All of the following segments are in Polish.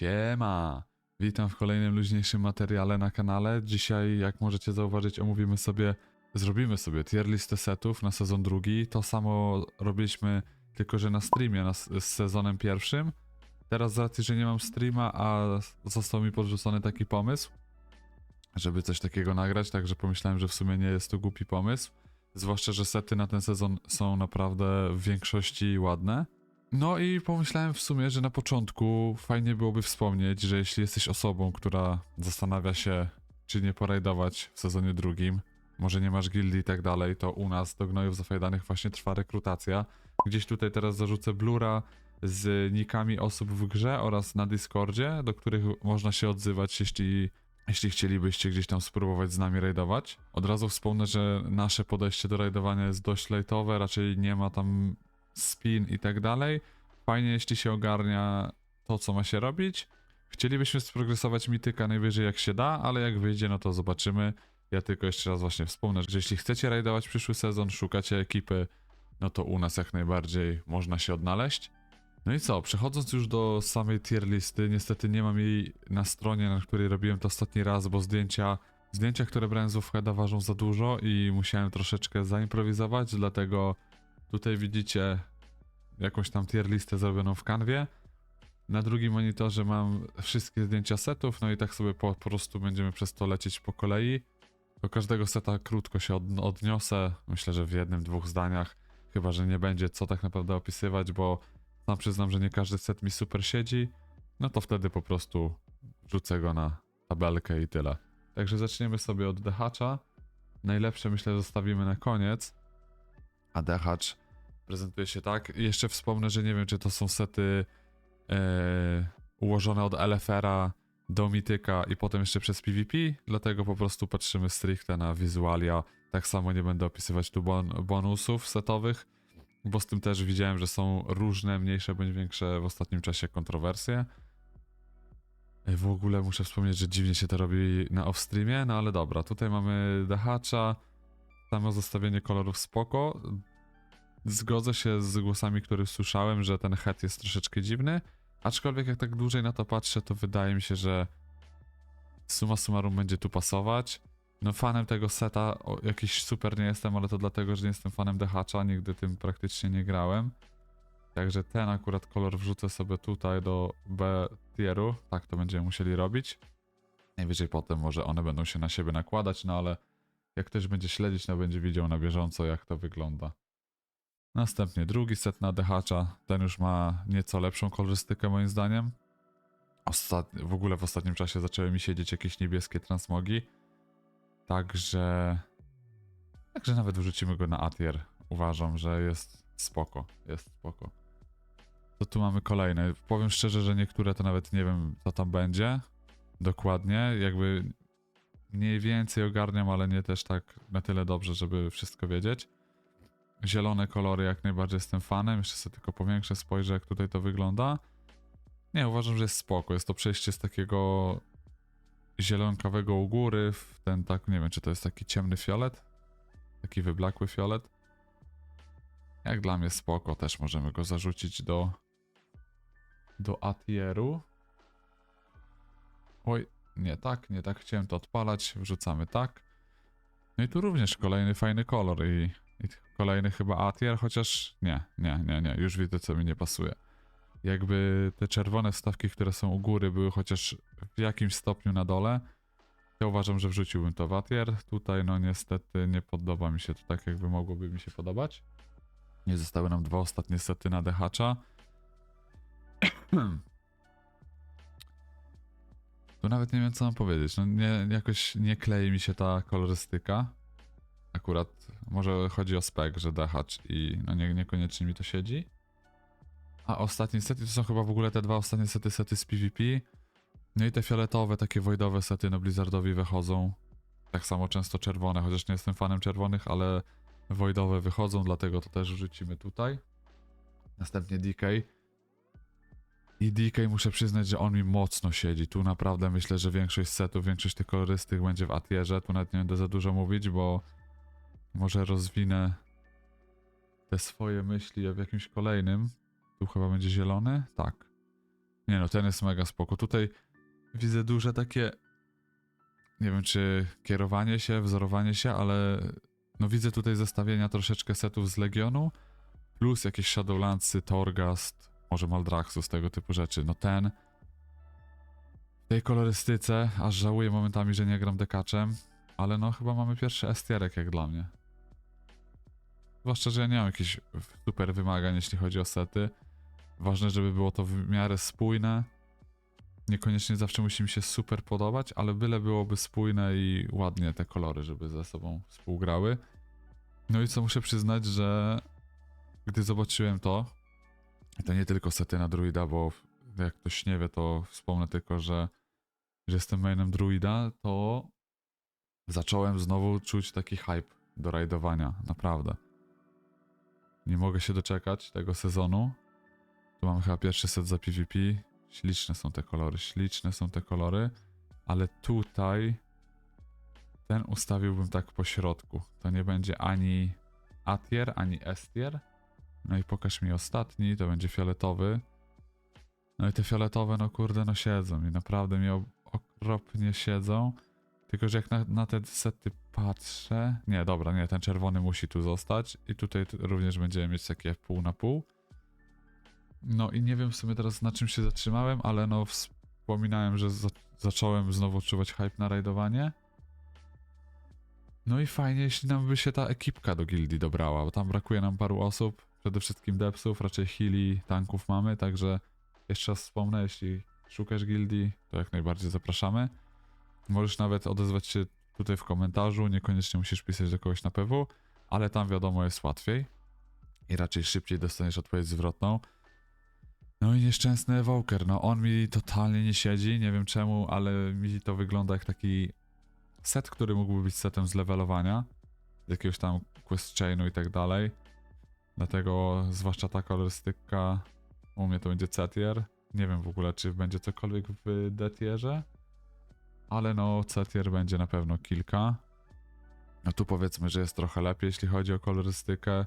Siema! Witam w kolejnym luźniejszym materiale na kanale. Dzisiaj, jak możecie zauważyć, omówimy sobie, zrobimy sobie tier listę setów na sezon drugi. To samo robiliśmy, tylko że na streamie na, z sezonem pierwszym. Teraz z racji, że nie mam streama, a został mi podrzucony taki pomysł, żeby coś takiego nagrać, także pomyślałem, że w sumie nie jest to głupi pomysł. Zwłaszcza, że sety na ten sezon są naprawdę w większości ładne. No i pomyślałem w sumie, że na początku fajnie byłoby wspomnieć, że jeśli jesteś osobą, która zastanawia się, czy nie porajdować w sezonie drugim, może nie masz gildii i tak dalej, to u nas do Gnojów Zafajdanych właśnie trwa rekrutacja. Gdzieś tutaj teraz zarzucę blura z nikami osób w grze oraz na Discordzie, do których można się odzywać, jeśli, jeśli chcielibyście gdzieś tam spróbować z nami rajdować. Od razu wspomnę, że nasze podejście do rajdowania jest dość lejtowe, raczej nie ma tam spin i tak dalej. Fajnie, jeśli się ogarnia to, co ma się robić. Chcielibyśmy sprogresować mityka najwyżej jak się da, ale jak wyjdzie, no to zobaczymy. Ja tylko jeszcze raz właśnie wspomnę, że jeśli chcecie rajdować przyszły sezon, szukacie ekipy, no to u nas jak najbardziej można się odnaleźć. No i co, przechodząc już do samej tier listy, niestety nie mam jej na stronie, na której robiłem to ostatni raz, bo zdjęcia, zdjęcia, które brałem z Ufheada ważą za dużo i musiałem troszeczkę zaimprowizować, dlatego tutaj widzicie jakąś tam tier listę zrobioną w kanwie. Na drugim monitorze mam wszystkie zdjęcia setów, no i tak sobie po, po prostu będziemy przez to lecieć po kolei. Do każdego seta krótko się od, odniosę, myślę, że w jednym, dwóch zdaniach, chyba, że nie będzie co tak naprawdę opisywać, bo sam przyznam, że nie każdy set mi super siedzi, no to wtedy po prostu wrzucę go na tabelkę i tyle. Także zaczniemy sobie od dehacza. Najlepsze myślę zostawimy na koniec, a dehacz prezentuje się tak. Jeszcze wspomnę, że nie wiem, czy to są sety e, ułożone od LFR-a do Mityka i potem jeszcze przez PvP, dlatego po prostu patrzymy stricte na wizualia. Tak samo nie będę opisywać tu bon bonusów setowych, bo z tym też widziałem, że są różne, mniejsze bądź większe w ostatnim czasie kontrowersje. E, W ogóle muszę wspomnieć, że dziwnie się to robi na off-streamie, no ale dobra, tutaj mamy dehacza, samo zestawienie kolorów spoko. Zgodzę się z głosami, które słyszałem, że ten head jest troszeczkę dziwny, aczkolwiek jak tak dłużej na to patrzę, to wydaje mi się, że suma summarum będzie tu pasować. No fanem tego seta o, jakiś super nie jestem, ale to dlatego, że nie jestem fanem dehacza, nigdy tym praktycznie nie grałem. Także ten akurat kolor wrzucę sobie tutaj do B tieru, tak to będziemy musieli robić. Najwyżej potem może one będą się na siebie nakładać, no ale jak ktoś będzie śledzić, no będzie widział na bieżąco jak to wygląda. Następnie drugi set na dehacza. Ten już ma nieco lepszą kolorystykę moim zdaniem. W ogóle w ostatnim czasie zaczęły mi siedzieć jakieś niebieskie transmogi. Także... Także nawet wrzucimy go na Atier. Uważam, że jest spoko. Jest spoko. To tu mamy kolejne. Powiem szczerze, że niektóre to nawet nie wiem co tam będzie. Dokładnie. Jakby mniej więcej ogarniam, ale nie też tak na tyle dobrze, żeby wszystko wiedzieć. Zielone kolory jak najbardziej jestem fanem. Jeszcze sobie tylko powiększę, spojrzę jak tutaj to wygląda. Nie, uważam, że jest spoko. Jest to przejście z takiego zielonkawego u góry w ten tak, nie wiem czy to jest taki ciemny fiolet. Taki wyblakły fiolet. Jak dla mnie spoko, też możemy go zarzucić do do atieru. Oj, nie tak, nie tak, chciałem to odpalać, wrzucamy tak. No i tu również kolejny fajny kolor i, i kolejny chyba atier, chociaż nie, nie, nie, nie, już widzę co mi nie pasuje. Jakby te czerwone wstawki, które są u góry były chociaż w jakimś stopniu na dole, ja uważam, że wrzuciłbym to w. Tutaj no niestety nie podoba mi się to tak, jakby mogłoby mi się podobać. Nie zostały nam dwa ostatnie sety na dehacza. Tu nawet nie wiem, co mam powiedzieć. No nie, jakoś nie klei mi się ta kolorystyka. Akurat może chodzi o spek, że dehacz i no nie, niekoniecznie mi to siedzi. A ostatnie sety to są chyba w ogóle te dwa ostatnie sety, sety z PvP. No i te fioletowe, takie wojdowe sety no Blizzardowi wychodzą. Tak samo często czerwone, chociaż nie jestem fanem czerwonych, ale wojdowe wychodzą, dlatego to też wrzucimy tutaj. Następnie DK. I DK muszę przyznać, że on mi mocno siedzi. Tu naprawdę myślę, że większość setów, większość tych kolorystyk będzie w atierze. Tu nawet nie będę za dużo mówić, bo może rozwinę te swoje myśli w jakimś kolejnym. Tu chyba będzie zielony? Tak. Nie no, ten jest mega spoko. Tutaj widzę duże takie, nie wiem czy kierowanie się, wzorowanie się, ale no widzę tutaj zestawienia troszeczkę setów z Legionu, plus jakieś Shadowlandsy, Torghast, może Maldraxus, tego typu rzeczy. No ten w tej kolorystyce, aż żałuję momentami, że nie gram dekaczem, ale no chyba mamy pierwszy estierek jak dla mnie. Zwłaszcza, że ja nie mam jakichś super wymagań, jeśli chodzi o sety. Ważne, żeby było to w miarę spójne. Niekoniecznie zawsze musi mi się super podobać, ale byle byłoby spójne i ładnie te kolory, żeby ze sobą współgrały. No i co muszę przyznać, że gdy zobaczyłem to, to nie tylko sety na druida, bo jak ktoś nie wie, to wspomnę tylko, że, że jestem mainem druida, to zacząłem znowu czuć taki hype do rajdowania, naprawdę. Nie mogę się doczekać tego sezonu. Tu mamy chyba pierwszy set za PvP. Śliczne są te kolory, śliczne są te kolory, ale tutaj ten ustawiłbym tak po środku. To nie będzie ani A tier, ani S tier. No i pokaż mi ostatni, to będzie fioletowy. No i te fioletowe, no kurde, no siedzą i naprawdę mi okropnie siedzą. Tylko, że jak na, na te sety patrzę... Nie, dobra, nie, ten czerwony musi tu zostać. I tutaj również będziemy mieć takie pół na pół. No i nie wiem w sumie teraz na czym się zatrzymałem, ale no wspominałem, że za zacząłem znowu odczuwać hype na rajdowanie. No i fajnie, jeśli nam by się ta ekipka do gildii dobrała, bo tam brakuje nam paru osób, przede wszystkim depsów, raczej heali, tanków mamy, także jeszcze raz wspomnę, jeśli szukasz gildii, to jak najbardziej zapraszamy. Możesz nawet odezwać się tutaj w komentarzu, niekoniecznie musisz pisać do kogoś na PW, ale tam wiadomo jest łatwiej i raczej szybciej dostaniesz odpowiedź zwrotną. No i nieszczęsny Evoker, no on mi totalnie nie siedzi, nie wiem czemu, ale mi to wygląda jak taki set, który mógłby być setem z levelowania, jakiegoś tam quest chainu i tak dalej. Dlatego zwłaszcza ta kolorystyka u mnie to będzie C-tier. Nie wiem w ogóle, czy będzie cokolwiek w D-tierze, ale no C-tier będzie na pewno kilka. No tu powiedzmy, że jest trochę lepiej, jeśli chodzi o kolorystykę,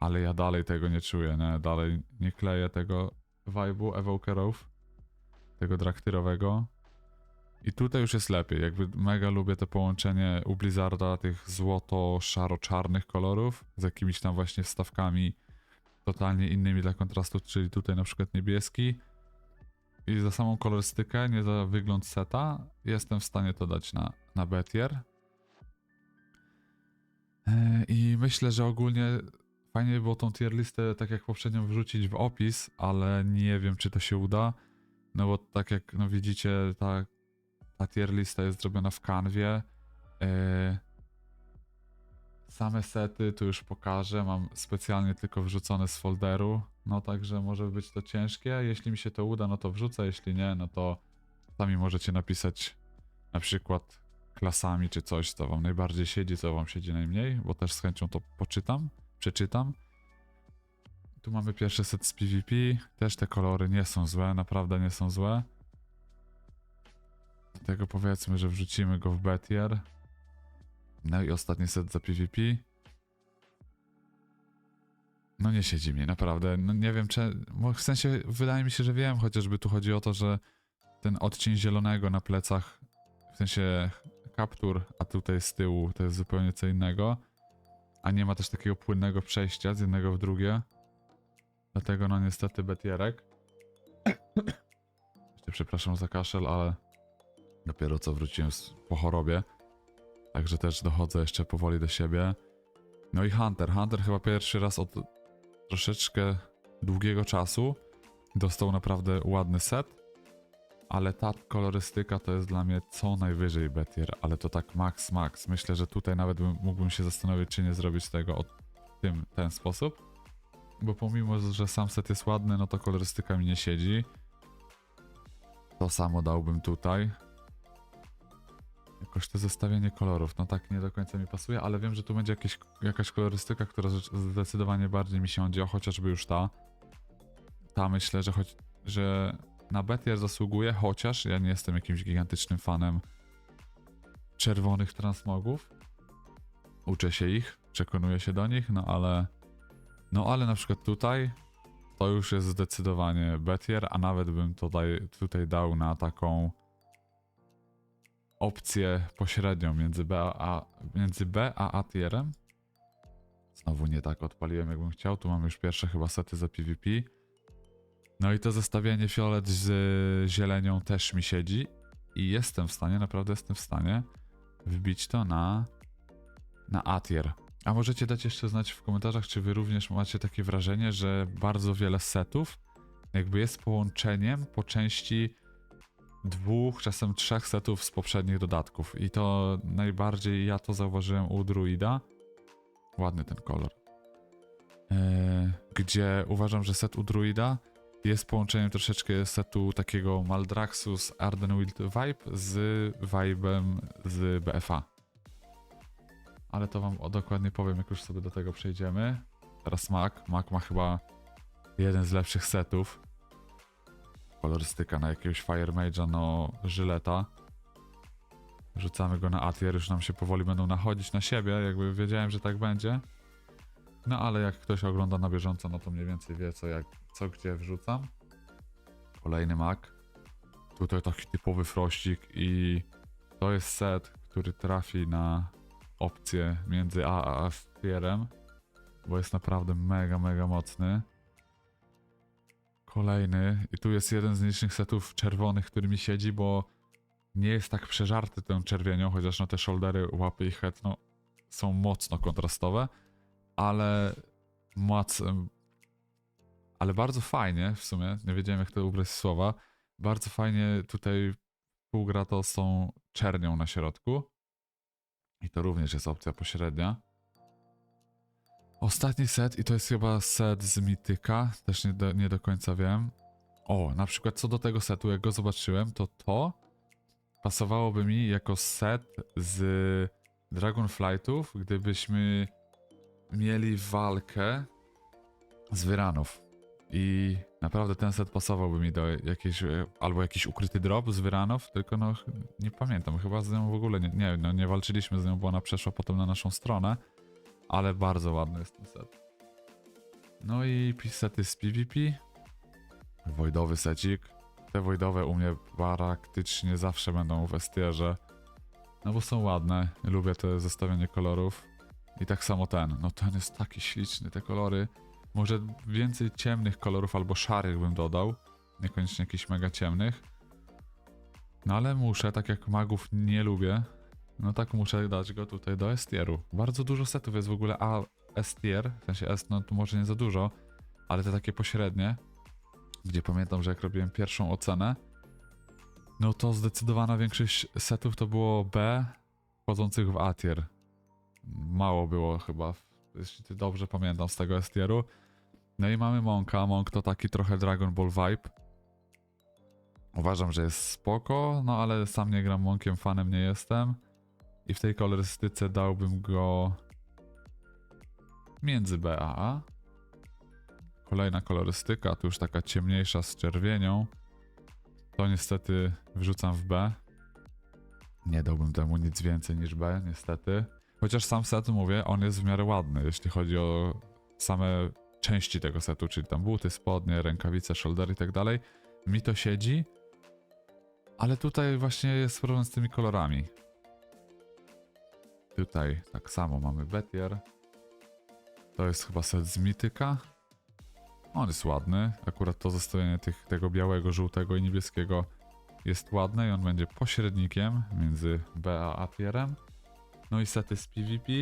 ale ja dalej tego nie czuję, nie? Dalej nie kleję tego vibe'u evokerów, tego draktyrowego. I tutaj już jest lepiej, jakby mega lubię to połączenie u Blizzarda tych złoto-szaro-czarnych kolorów z jakimiś tam właśnie wstawkami totalnie innymi dla kontrastu, czyli tutaj na przykład niebieski. I za samą kolorystykę, nie za wygląd seta, jestem w stanie to dać na, na B-tier. E, I myślę, że ogólnie fajnie by było tą tier listę, tak jak poprzednio, wrzucić w opis, ale nie wiem, czy to się uda. No bo tak jak no widzicie, ta, ta tier lista jest zrobiona w kanwie. E, Same sety tu już pokażę, mam specjalnie tylko wrzucone z folderu, no także może być to ciężkie. Jeśli mi się to uda, no to wrzucę, jeśli nie, no to sami możecie napisać na przykład klasami czy coś, co wam najbardziej siedzi, co wam siedzi najmniej, bo też z chęcią to poczytam, przeczytam. Tu mamy pierwszy set z PvP, też te kolory nie są złe, naprawdę nie są złe. Dlatego powiedzmy, że wrzucimy go w betier. No i ostatni set za PvP. No nie siedzi mi, naprawdę. No nie wiem, czy. W sensie, wydaje mi się, że wiem, chociażby tu chodzi o to, że ten odcień zielonego na plecach, w sensie kaptur, a tutaj z tyłu to jest zupełnie co innego. A nie ma też takiego płynnego przejścia z jednego w drugie. Dlatego, no niestety, betierek. Jeszcze przepraszam za kaszel, ale dopiero co wróciłem po chorobie. Także też dochodzę jeszcze powoli do siebie. No i Hunter. Hunter chyba pierwszy raz od troszeczkę długiego czasu dostał naprawdę ładny set. Ale ta kolorystyka to jest dla mnie co najwyżej betier, ale to tak max max. Myślę, że tutaj nawet bym, mógłbym się zastanowić, czy nie zrobić tego od tym ten sposób. Bo pomimo, że sam set jest ładny, no to kolorystyka mi nie siedzi. To samo dałbym tutaj. Jakoś to zestawienie kolorów, no tak nie do końca mi pasuje, ale wiem, że tu będzie jakieś, jakaś kolorystyka, która zdecydowanie bardziej mi siądzie, chociażby już ta. Ta myślę, że choć, że na betier zasługuje, chociaż ja nie jestem jakimś gigantycznym fanem czerwonych transmogów. Uczę się ich, przekonuję się do nich, no ale no ale na przykład tutaj to już jest zdecydowanie betier, a nawet bym tutaj, tutaj dał na taką opcję pośrednią między B a, między B a A tierem. Znowu nie tak odpaliłem jakbym chciał, tu mam już pierwsze chyba sety za PvP. No i to zestawienie fiolet z zielenią też mi siedzi i jestem w stanie, naprawdę jestem w stanie wbić to na, na A tier. A możecie dać jeszcze znać w komentarzach, czy wy również macie takie wrażenie, że bardzo wiele setów jakby jest połączeniem po części dwóch, czasem trzech setów z poprzednich dodatków. I to najbardziej ja to zauważyłem u Druida. Ładny ten kolor. Eee, gdzie uważam, że set u Druida jest połączeniem troszeczkę setu takiego Maldraxus Ardenwild Vibe z vibem z BFA. Ale to wam dokładnie powiem, jak już sobie do tego przejdziemy. Teraz Mac. Mac ma chyba jeden z lepszych setów. Kolorystyka na jakiegoś Fire Mage'a, no żyleta. Rzucamy go na Atier, już nam się powoli będą nachodzić na siebie, jakby wiedziałem, że tak będzie. No ale jak ktoś ogląda na bieżąco, no to mniej więcej wie co, jak, co gdzie wrzucam. Kolejny mak. Tutaj taki typowy frościk i to jest set, który trafi na opcję między A a F tierem, bo jest naprawdę mega, mega mocny. Kolejny i tu jest jeden z nielicznych setów czerwonych, który mi siedzi, bo nie jest tak przeżarty tą czerwienią, chociaż no te shouldery, łapy i head no, są mocno kontrastowe, ale moc, ale bardzo fajnie w sumie, nie wiedziałem jak to ubrać słowa, bardzo fajnie tutaj półgra to z tą czernią na środku i to również jest opcja pośrednia. Ostatni set i to jest chyba set z Mityka, też nie do, nie do końca wiem. O, na przykład co do tego setu, jak go zobaczyłem, to to pasowałoby mi jako set z Dragonflightów, gdybyśmy mieli walkę z Wyranów. I naprawdę ten set pasowałby mi do jakiejś, e, albo jakiś ukryty drop z Wyranów, tylko no nie pamiętam, chyba z nią w ogóle nie, nie, no nie walczyliśmy z nią, bo ona przeszła potem na naszą stronę, ale bardzo ładny jest ten set. No i sety z PvP. Wojdowy secik. Te wojdowe u mnie praktycznie zawsze będą w estierze. No bo są ładne. Lubię te zestawienie kolorów. I tak samo ten. No ten jest taki śliczny, te kolory. Może więcej ciemnych kolorów albo szarych bym dodał. Niekoniecznie jakichś mega ciemnych. No ale muszę, tak jak magów nie lubię, no tak muszę dać go tutaj do estieru. Bardzo dużo setów jest w ogóle A estier, w sensie S, no tu może nie za dużo, ale te takie pośrednie, gdzie pamiętam, że jak robiłem pierwszą ocenę, no to zdecydowana większość setów to było B wchodzących w A tier. Mało było chyba, jeśli dobrze pamiętam z tego estieru. No i mamy Monka. Monk to taki trochę Dragon Ball vibe. Uważam, że jest spoko, no ale sam nie gram Monkiem, fanem nie jestem. I w tej kolorystyce dałbym go między B a A. Kolejna kolorystyka, tu już taka ciemniejsza z czerwienią. To niestety wrzucam w B. Nie dałbym temu nic więcej niż B, niestety. Chociaż sam set, mówię, on jest w miarę ładny, jeśli chodzi o same części tego setu, czyli tam buty, spodnie, rękawice, shoulder i tak dalej. Mi to siedzi, ale tutaj właśnie jest problem z tymi kolorami. Tutaj tak samo mamy Betier. To jest chyba set z Mityka. On jest ładny. Akurat to zestawienie tych, tego białego, żółtego i niebieskiego jest ładne i on będzie pośrednikiem między B a A tierem. No i sety z PvP.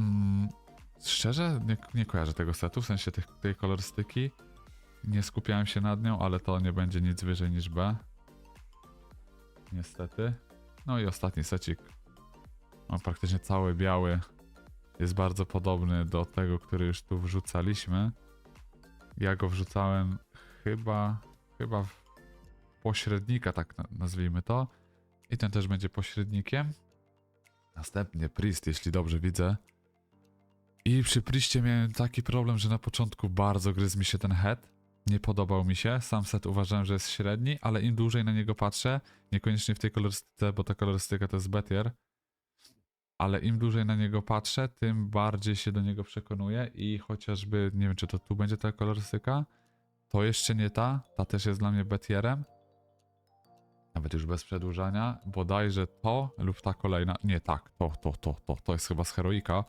Mm, szczerze nie, nie kojarzę tego setu, w sensie tych, tej kolorystyki. Nie skupiałem się nad nią, ale to nie będzie nic wyżej niż B. Niestety. No i ostatni secik. On praktycznie cały biały. Jest bardzo podobny do tego, który już tu wrzucaliśmy. Ja go wrzucałem chyba, chyba w pośrednika, tak na- nazwijmy to. I ten też będzie pośrednikiem. Następnie Priest, jeśli dobrze widzę. I przy Priestie miałem taki problem, że na początku bardzo gryzł mi się ten head. Nie podobał mi się. Sam set uważałem, że jest średni, ale im dłużej na niego patrzę, niekoniecznie w tej kolorystyce, bo ta kolorystyka to jest Betier, ale im dłużej na niego patrzę, tym bardziej się do niego przekonuję i chociażby, nie wiem czy to tu będzie ta kolorystyka, to jeszcze nie ta, ta też jest dla mnie betierem, nawet już bez przedłużania, bodajże to lub ta kolejna, nie tak, to, to, to, to, to jest chyba z Heroika,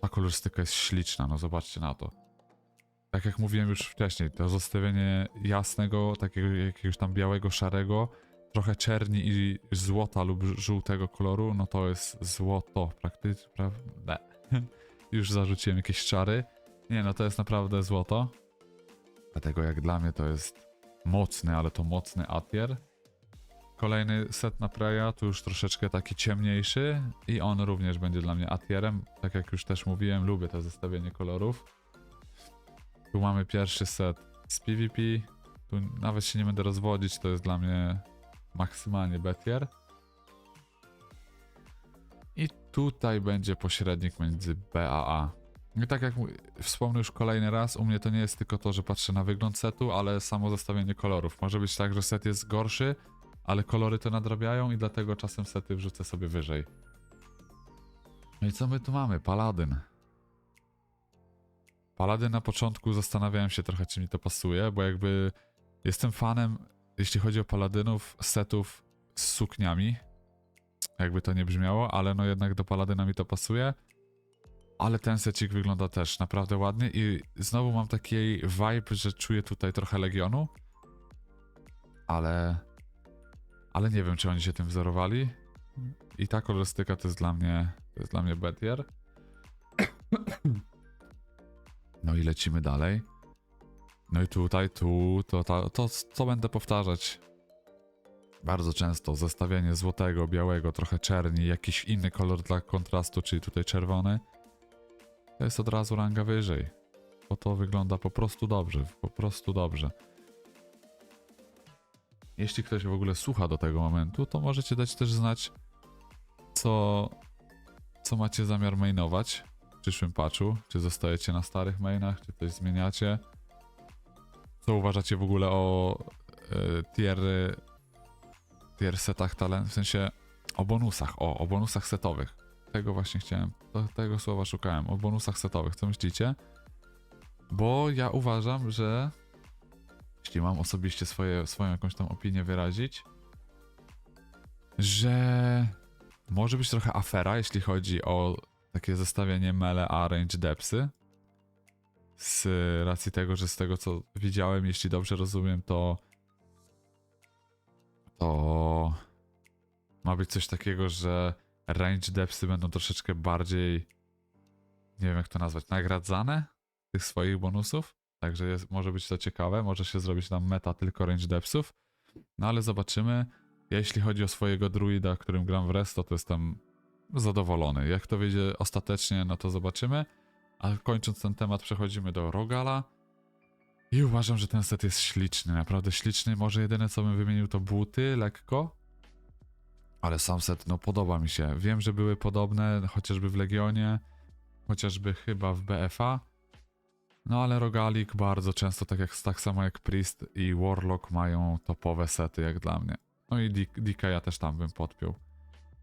ta kolorystyka jest śliczna, no zobaczcie na to. Tak jak mówiłem już wcześniej, to zestawienie jasnego, takiego jakiegoś tam białego, szarego, trochę czerni i złota lub żółtego koloru, no to jest złoto praktycznie, prawda? Już zarzuciłem jakieś czary. Nie, no to jest naprawdę złoto. Dlatego jak dla mnie to jest mocny, ale to mocny atier. Kolejny set na Preya, tu już troszeczkę taki ciemniejszy i on również będzie dla mnie atierem. Tak jak już też mówiłem, lubię to zestawienie kolorów. Tu mamy pierwszy set z PvP. Tu nawet się nie będę rozwodzić, to jest dla mnie maksymalnie betier. I tutaj będzie pośrednik między B a A. I tak jak wspomnę już kolejny raz, u mnie to nie jest tylko to, że patrzę na wygląd setu, ale samo zestawienie kolorów. Może być tak, że set jest gorszy, ale kolory to nadrabiają i dlatego czasem sety wrzucę sobie wyżej. No i co my tu mamy? Paladyn. Paladyn na początku zastanawiałem się trochę, czy mi to pasuje, bo jakby jestem fanem, jeśli chodzi o paladynów, setów z sukniami. Jakby to nie brzmiało, ale no jednak do paladyna mi to pasuje. Ale ten secik wygląda też naprawdę ładnie i znowu mam taki vibe, że czuję tutaj trochę Legionu. Ale... Ale nie wiem, czy oni się tym wzorowali. I ta kolorystyka to jest dla mnie... To jest dla mnie Betier. No i lecimy dalej. No i tutaj, tu, to, to, to co będę powtarzać bardzo często. Zestawienie złotego, białego, trochę czerni, jakiś inny kolor dla kontrastu, czyli tutaj czerwony. To jest od razu ranga wyżej. Bo to wygląda po prostu dobrze, po prostu dobrze. Jeśli ktoś w ogóle słucha do tego momentu, to możecie dać też znać, co, co macie zamiar mainować przyszłym patchu. Czy zostajecie na starych mainach, czy coś zmieniacie. Co uważacie w ogóle o e, tier, tier setach talent, w sensie o bonusach, o, o bonusach setowych. Tego właśnie chciałem, to, tego słowa szukałem, o bonusach setowych. Co myślicie? Bo ja uważam, że jeśli mam osobiście swoje, swoją jakąś tam opinię wyrazić, że może być trochę afera, jeśli chodzi o takie zestawienie mele a range depsy. Z racji tego, że z tego co widziałem, jeśli dobrze rozumiem, to to ma być coś takiego, że range depsy będą troszeczkę bardziej nie wiem jak to nazwać, nagradzane tych swoich bonusów. Także jest, może być to ciekawe, może się zrobić nam meta tylko range depsów. No ale zobaczymy. Jeśli chodzi o swojego druida, którym gram w Resto, to jestem zadowolony. Jak to wyjdzie ostatecznie, no to zobaczymy. A kończąc ten temat, przechodzimy do Rogala. I uważam, że ten set jest śliczny, naprawdę śliczny. Może jedyne co bym wymienił to buty, lekko. Ale sam set, no podoba mi się. Wiem, że były podobne, chociażby w Legionie, chociażby chyba w BFA. No ale Rogalik bardzo często, tak, jak, tak samo jak Priest i Warlock mają topowe sety jak dla mnie. No i DK ja też tam bym podpiął.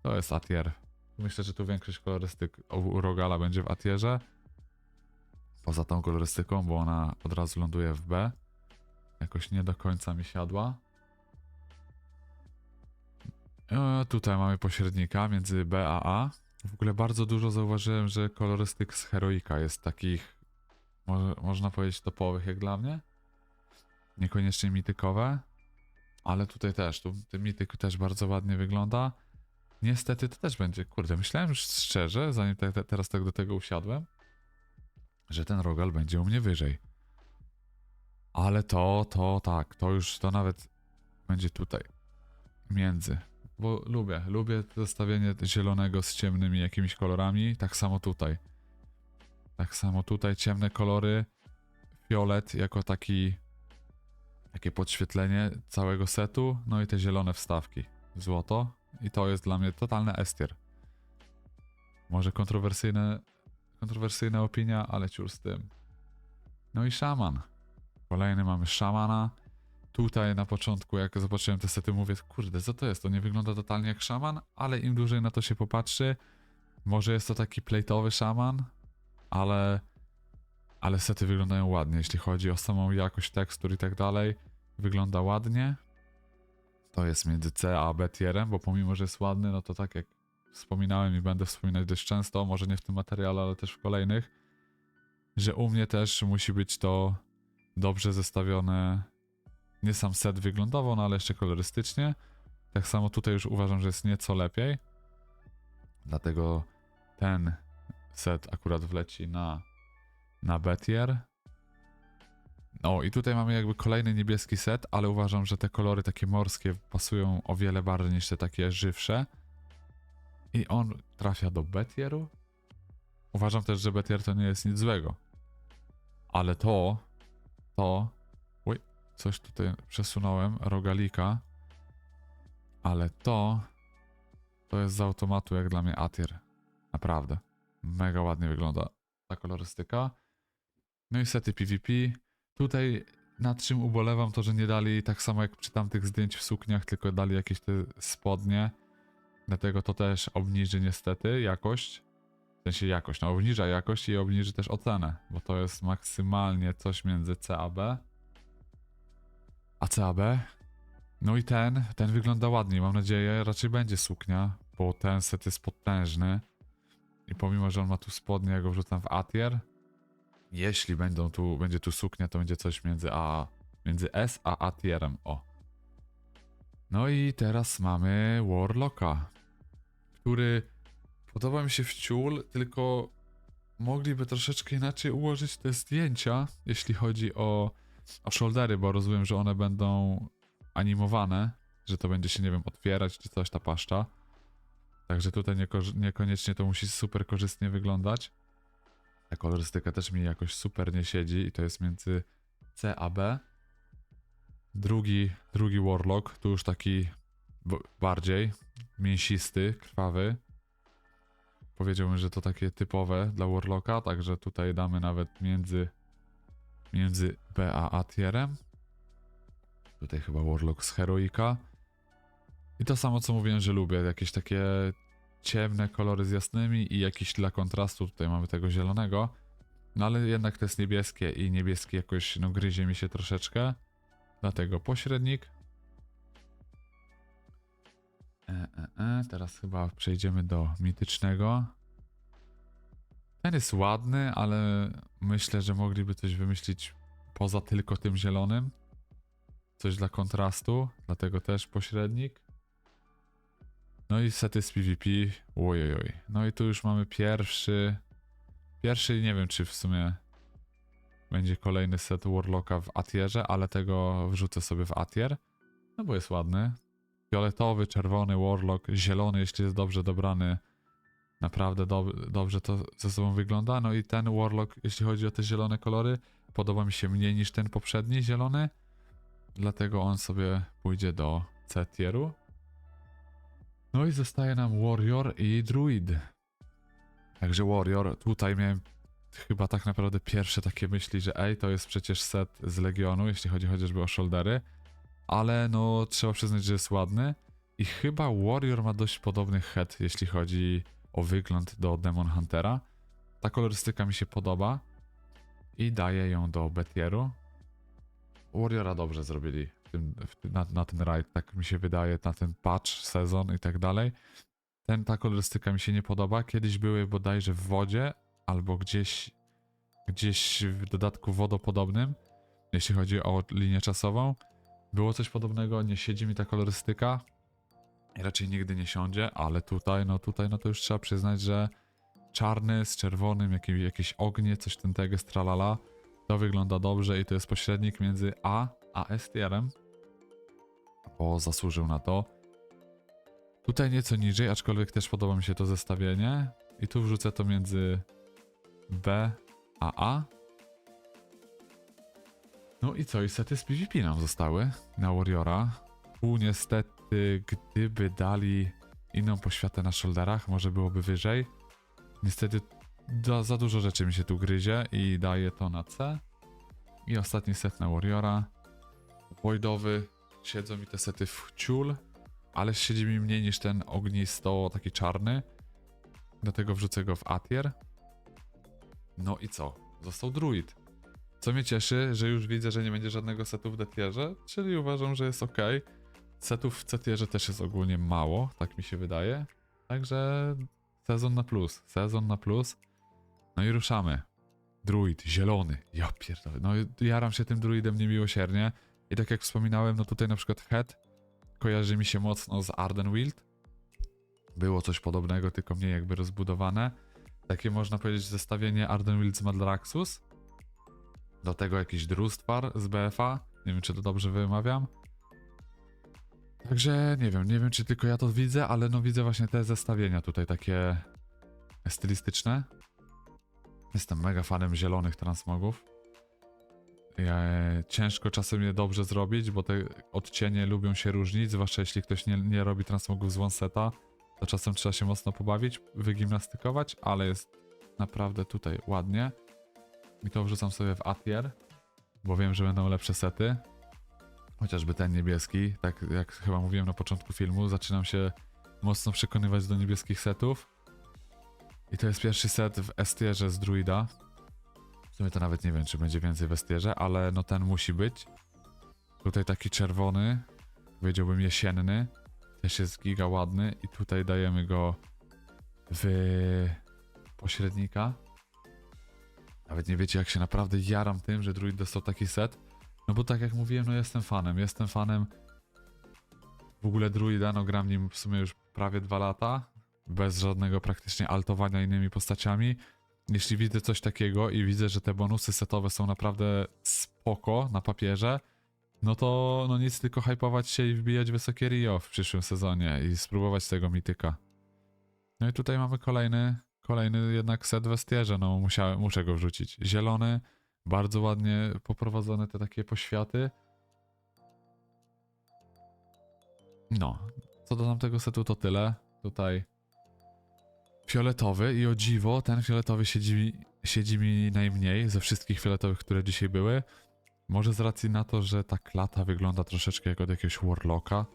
To jest Atier. Myślę, że tu większość kolorystyk u Rogala będzie w Atierze. Poza tą kolorystyką, bo ona od razu ląduje w B. Jakoś nie do końca mi siadła. E, tutaj mamy pośrednika między B a A. W ogóle bardzo dużo zauważyłem, że kolorystyk z Heroika jest takich, może, można powiedzieć, topowych jak dla mnie. Niekoniecznie mitykowe. Ale tutaj też, tu ten mityk też bardzo ładnie wygląda. Niestety to też będzie, kurde, myślałem już szczerze, zanim te, te, teraz tak do tego usiadłem, że ten rogal będzie u mnie wyżej. Ale to, to tak, to już, to nawet będzie tutaj, między. Bo lubię, lubię zestawienie zielonego z ciemnymi jakimiś kolorami, tak samo tutaj. Tak samo tutaj ciemne kolory, fiolet jako taki, takie podświetlenie całego setu, no i te zielone wstawki, złoto. I to jest dla mnie totalny estier. Może kontrowersyjne, kontrowersyjna opinia, ale ciur z tym. No i szaman. Kolejny mamy szamana. Tutaj na początku, jak zobaczyłem te sety, mówię, kurde, co to jest? To nie wygląda totalnie jak szaman, ale im dłużej na to się popatrzy, Może jest to taki plate'owy szaman, ale, ale sety wyglądają ładnie, jeśli chodzi o samą jakość tekstur i tak dalej. Wygląda ładnie. To jest między C a B tierem, bo pomimo, że jest ładny, no to tak jak wspominałem i będę wspominać dość często, może nie w tym materiale, ale też w kolejnych, że u mnie też musi być to dobrze zestawione, nie sam set wyglądowo, no ale jeszcze kolorystycznie. Tak samo tutaj już uważam, że jest nieco lepiej. Dlatego ten set akurat wleci na, na B tier. No i tutaj mamy jakby kolejny niebieski set, ale uważam, że te kolory takie morskie pasują o wiele bardziej niż te takie żywsze. I on trafia do B tieru. Uważam też, że B tier to nie jest nic złego. Ale to, to, oj, coś tutaj przesunąłem, rogalika. Ale to, to jest z automatu jak dla mnie A tier. Naprawdę. Mega ładnie wygląda ta kolorystyka. No i sety PvP. Tutaj nad czym ubolewam to, że nie dali tak samo jak przy tamtych zdjęć w sukniach, tylko dali jakieś te spodnie. Dlatego to też obniży niestety jakość. W sensie jakość, no obniża jakość i obniży też ocenę, bo to jest maksymalnie coś między C a B. A C a B? No i ten, ten wygląda ładniej, mam nadzieję, raczej będzie suknia, bo ten set jest potężny. I pomimo, że on ma tu spodnie, ja go wrzucam w A tier. Jeśli będą tu, będzie tu suknia, to będzie coś między A, między S a A tierem, o. No i teraz mamy Warlocka, który podoba mi się w ciul, tylko mogliby troszeczkę inaczej ułożyć te zdjęcia, jeśli chodzi o, o shouldery, bo rozumiem, że one będą animowane, że to będzie się, nie wiem, otwierać czy coś, ta paszcza. Także tutaj nieko- niekoniecznie to musi super korzystnie wyglądać. Ta kolorystyka też mi jakoś super nie siedzi i to jest między C a B. Drugi, drugi Warlock, tu już taki bardziej mięsisty, krwawy. Powiedziałbym, że to takie typowe dla Warlocka, także tutaj damy nawet między, między B a A tierem. Tutaj chyba Warlock z Heroika. I to samo co mówiłem, że lubię, jakieś takie ciemne kolory z jasnymi i jakiś dla kontrastu, tutaj mamy tego zielonego. No ale jednak to jest niebieskie i niebieski jakoś no gryzie mi się troszeczkę. Dlatego pośrednik. E, e, e. Teraz chyba przejdziemy do mitycznego. Ten jest ładny, ale myślę, że mogliby coś wymyślić poza tylko tym zielonym. Coś dla kontrastu, dlatego też pośrednik. No i sety z PvP. Ojojoj. No i tu już mamy pierwszy. Pierwszy, nie wiem czy w sumie będzie kolejny set Warlocka w Atierze, ale tego wrzucę sobie w Atier. No bo jest ładny. Fioletowy, czerwony Warlock, zielony, jeśli jest dobrze dobrany. Naprawdę dob- dobrze to ze sobą wygląda. No i ten Warlock, jeśli chodzi o te zielone kolory, podoba mi się mniej niż ten poprzedni zielony. Dlatego on sobie pójdzie do C tieru. No i zostaje nam Warrior i Druid. Także Warrior, tutaj miałem chyba tak naprawdę pierwsze takie myśli, że ej, to jest przecież set z Legionu, jeśli chodzi chociażby o shouldery. Ale no, trzeba przyznać, że jest ładny. I chyba Warrior ma dość podobny head, jeśli chodzi o wygląd do Demon Huntera. Ta kolorystyka mi się podoba. I daję ją do Betieru. Warriora dobrze zrobili tym, na, na ten raid, tak mi się wydaje, na ten patch, sezon i tak dalej. Ten, ta kolorystyka mi się nie podoba. Kiedyś były bodajże w wodzie albo gdzieś, gdzieś w dodatku wodopodobnym, jeśli chodzi o linię czasową. Było coś podobnego, nie siedzi mi ta kolorystyka. Raczej nigdy nie siądzie, ale tutaj, no tutaj, no to już trzeba przyznać, że czarny z czerwonym, jakieś, jakieś ognie, coś ten tego stralala. To wygląda dobrze i to jest pośrednik między A a S tierem. Bo zasłużył na to. Tutaj nieco niżej, aczkolwiek też podoba mi się to zestawienie. I tu wrzucę to między B a A. No i co? I sety z PvP nam zostały na Warriora. Tu niestety, gdyby dali inną poświatę na shoulderach, może byłoby wyżej. Niestety za, za dużo rzeczy mi się tu gryzie i daję to na C. I ostatni set na Warriora. Voidowy. Siedzą mi te sety w ciul, ale siedzi mi mniej niż ten ognisto, taki czarny. dlatego wrzucę go w Atier. No i co? Został druid. Co mnie cieszy, że już widzę, że nie będzie żadnego setu w D-tierze, czyli uważam, że jest ok. Setów w C-tierze też jest ogólnie mało, tak mi się wydaje. Także sezon na plus, sezon na plus. No i ruszamy. Druid, zielony. Ja pierdolę. No jaram się tym druidem niemiłosiernie. I tak jak wspominałem, no tutaj na przykład Head kojarzy mi się mocno z Ardenwild. Było coś podobnego, tylko mniej jakby rozbudowane. Takie można powiedzieć zestawienie Ardenwild z Madraxus. Do tego jakiś Drustwar z BFA. Nie wiem, czy to dobrze wymawiam. Także nie wiem, nie wiem, czy tylko ja to widzę, ale no widzę właśnie te zestawienia tutaj takie stylistyczne. Jestem mega fanem zielonych transmogów. Ja, ciężko czasem je dobrze zrobić, bo te odcienie lubią się różnić, zwłaszcza jeśli ktoś nie, nie robi transmogów z one-seta, to czasem trzeba się mocno pobawić, wygimnastykować, ale jest naprawdę tutaj ładnie. I to wrzucam sobie w Atier, bo wiem, że będą lepsze sety. Chociażby ten niebieski, tak jak chyba mówiłem na początku filmu, zaczynam się mocno przekonywać do niebieskich setów. I to jest pierwszy set w Estierze z Druida. Sumie to nawet nie wiem, czy będzie więcej w Estierze, ale no ten musi być. Tutaj taki czerwony, powiedziałbym jesienny, też jest giga ładny i tutaj dajemy go w pośrednika. Nawet nie wiecie, jak się naprawdę jaram tym, że Druid dostał taki set. No bo tak jak mówiłem, no jestem fanem. Jestem fanem w ogóle Druida, no gram nim w sumie już prawie dwa lata. Bez żadnego praktycznie altowania innymi postaciami. Jeśli widzę coś takiego i widzę, że te bonusy setowe są naprawdę spoko na papierze, no to no nic, tylko hypować się i wbijać wysokie Rio w przyszłym sezonie i spróbować tego mityka. No i tutaj mamy kolejny, kolejny jednak set westierze, no musiałem, muszę go wrzucić. Zielony, bardzo ładnie poprowadzone te takie poświaty. No, co do tamtego setu to tyle. Tutaj fioletowy i o dziwo, ten fioletowy siedzi, mi- siedzi mi najmniej ze wszystkich fioletowych, które dzisiaj były. Może z racji na to, że ta klata wygląda troszeczkę jak od jakiegoś Warlocka.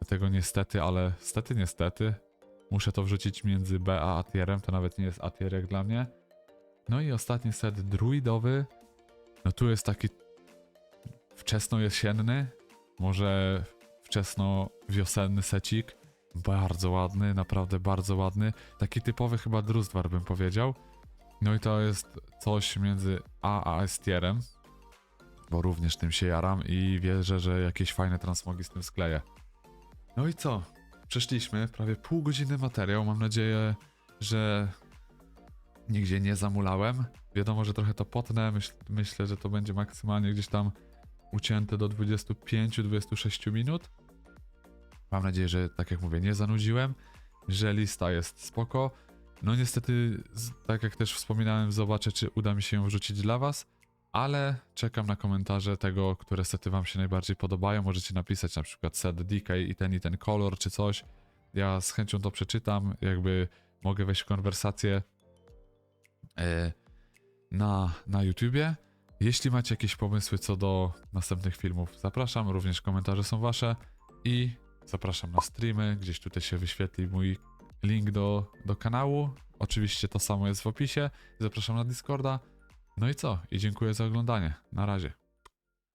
Dlatego niestety, ale stety niestety, muszę to wrzucić między B a Atierem, to nawet nie jest Atier jak dla mnie. No i ostatni set druidowy. No tu jest taki wczesno-jesienny, może wczesno-wiosenny secik. Bardzo ładny, naprawdę bardzo ładny. Taki typowy chyba Drustwar bym powiedział. No i to jest coś między A a S-tierem, bo również tym się jaram i wierzę, że jakieś fajne transmogi z tym skleję. No i co? Przeszliśmy prawie pół godziny materiał. Mam nadzieję, że nigdzie nie zamulałem. Wiadomo, że trochę to potnę. Myśl, myślę, że to będzie maksymalnie gdzieś tam ucięte do 25-26 minut. Mam nadzieję, że tak jak mówię, nie zanudziłem, że lista jest spoko. No niestety, tak jak też wspominałem, zobaczę, czy uda mi się ją wrzucić dla was, ale czekam na komentarze tego, które sety wam się najbardziej podobają. Możecie napisać na przykład set DK i ten i ten kolor, czy coś. Ja z chęcią to przeczytam, jakby mogę wejść w konwersację e, na, na YouTubie. Jeśli macie jakieś pomysły co do następnych filmów, zapraszam. Również komentarze są wasze i zapraszam na streamy. Gdzieś tutaj się wyświetli mój link do, do kanału. Oczywiście to samo jest w opisie. Zapraszam na Discorda. No i co? I dziękuję za oglądanie. Na razie.